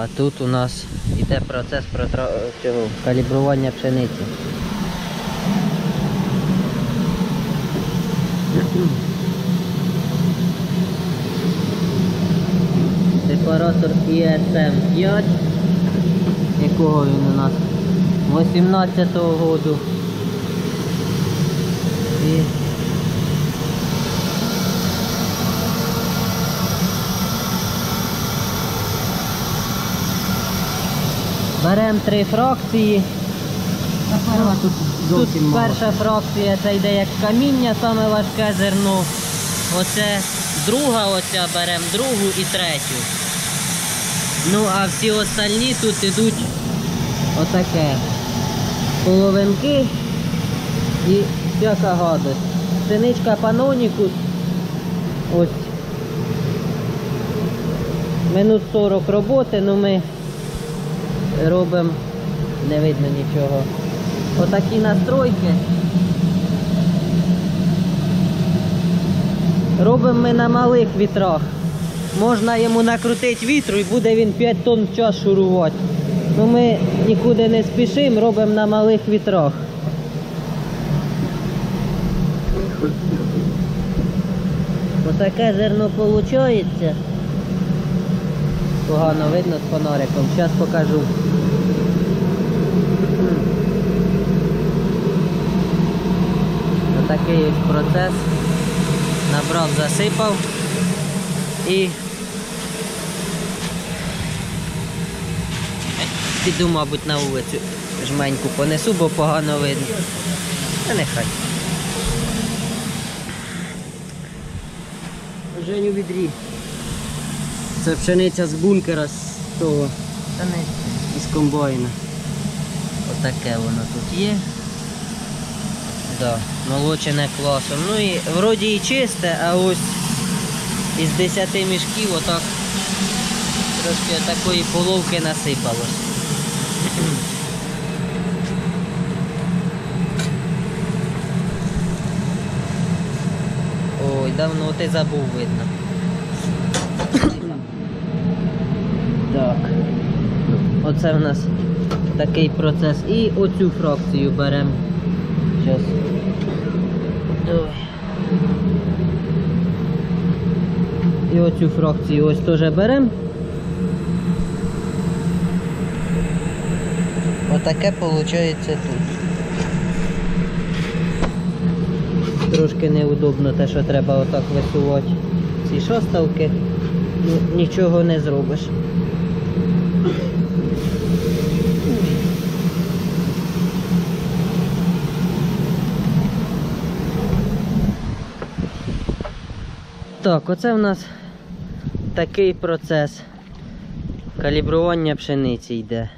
А тут у нас йде процес протра... цього калібрування пшениці. Сепаратор ESM 5. Якого він у нас? 18-го году. І Беремо три фракції. тут Тут перша фракція це йде як каміння, саме важке зерно. Оце друга оця беремо, другу і третю. Ну а всі остальні тут ідуть отаке. Половинки і всяка гадость. Синичка панонікус. Ось. Минут 40 роботи, ну ми робимо, не видно нічого. Отакі настройки. Робимо ми на малих вітрах. Можна йому накрутити вітру і буде він 5 тонн в час шурувати. Ну ми нікуди не спішимо, робимо на малих вітрах. Отаке зерно виходить. Погано видно з фонариком. Зараз покажу. Отакий ось процес. Набрав, засипав і піду, мабуть, на вулицю. Жменьку понесу, бо погано видно. Та нехай. Женю відрі. Це пшениця з бункера з того, із комбайна. Отаке воно тут є. Да, молочене класом. Ну і вроді і чисте, а ось із 10 мішків отак трошки такої половки насипалось. Ой, давно ти забув видно. Так. Оце в нас такий процес. І оцю фракцію беремо. Зараз. І оцю фракцію ось теж беремо. Отаке виходить тут. Трошки неудобно те, що треба отак висувати ці шоставки. Нічого не зробиш. Так, оце в нас такий процес калібрування пшениці йде.